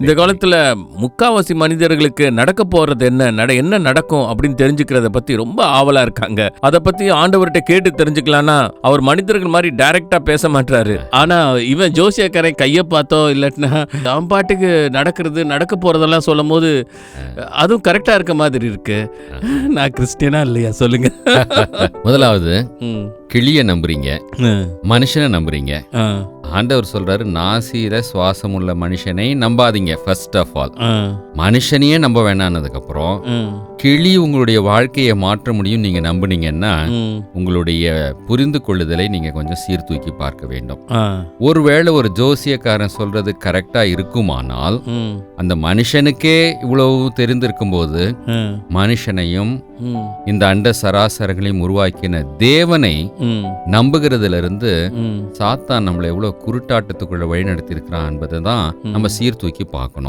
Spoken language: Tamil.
இந்த காலத்துல முக்காவாசி மனிதர்களுக்கு நடக்க போறது என்ன நட என்ன நடக்கும் அப்படின்னு தெரிஞ்சுக்கிறத பத்தி ரொம்ப ஆவலா இருக்காங்க அத பத்தி ஆண்டவர்கிட்ட கேட்டு தெரிஞ்சுக்கலாம்னா அவர் மனிதர்கள் மாதிரி டைரக்டா பேச மாட்டாரு ஆனா இவன் ஜோசியக்காரன் கைய பார்த்தோ இல்லாட்டினா அவன் பாட்டுக்கு நடக்கிறது நடக்க போறதெல்லாம் சொல்லும் போது அதுவும் கரெக்டா இருக்க மாதிரி இருக்கு நான் கிறிஸ்டியனா இல்லையா சொல்லுங்க முதலாவது. கிளிய நம்புறீங்க. மனுஷனை நம்புறீங்க. ஆண்டவர் சொல்றாரு நாசீர சுவாசம் உள்ள மனுஷனை நம்பாதீங்க ஃபர்ஸ்ட் ஆஃப் ஆல். மனுஷனையே நம்ப வேணானதுக்கு அப்புறம். கிளி உங்களுடைய வாழ்க்கையை மாற்ற முடியும் நீங்க நம்புனீங்கன்னா. உங்களுடைய புரிந்து கொள்ளுதலை நீங்க கொஞ்சம் சீர்தூக்கி பார்க்க வேண்டும். ஒருவேளை ஒரு ஜோசியக்காரன் சொல்றது கரெக்டா இருக்குமானால். அந்த மனுஷனுக்கே இவ்வளவு தெரிந்திருக்கும் போது. மனுஷனையும். இந்த அண்ட சராசரங்களையும் உருவாக்கின தேவனை. நம்புகிறதுல இருந்து. சாத்தான் நம்மளை எவ்வளவு குருட்டாட்டத்துக்குள்ள வழி நடத்திருக்கிறான் என்பதை தான் நம்ம சீர்தூக்கி பார்க்கணும்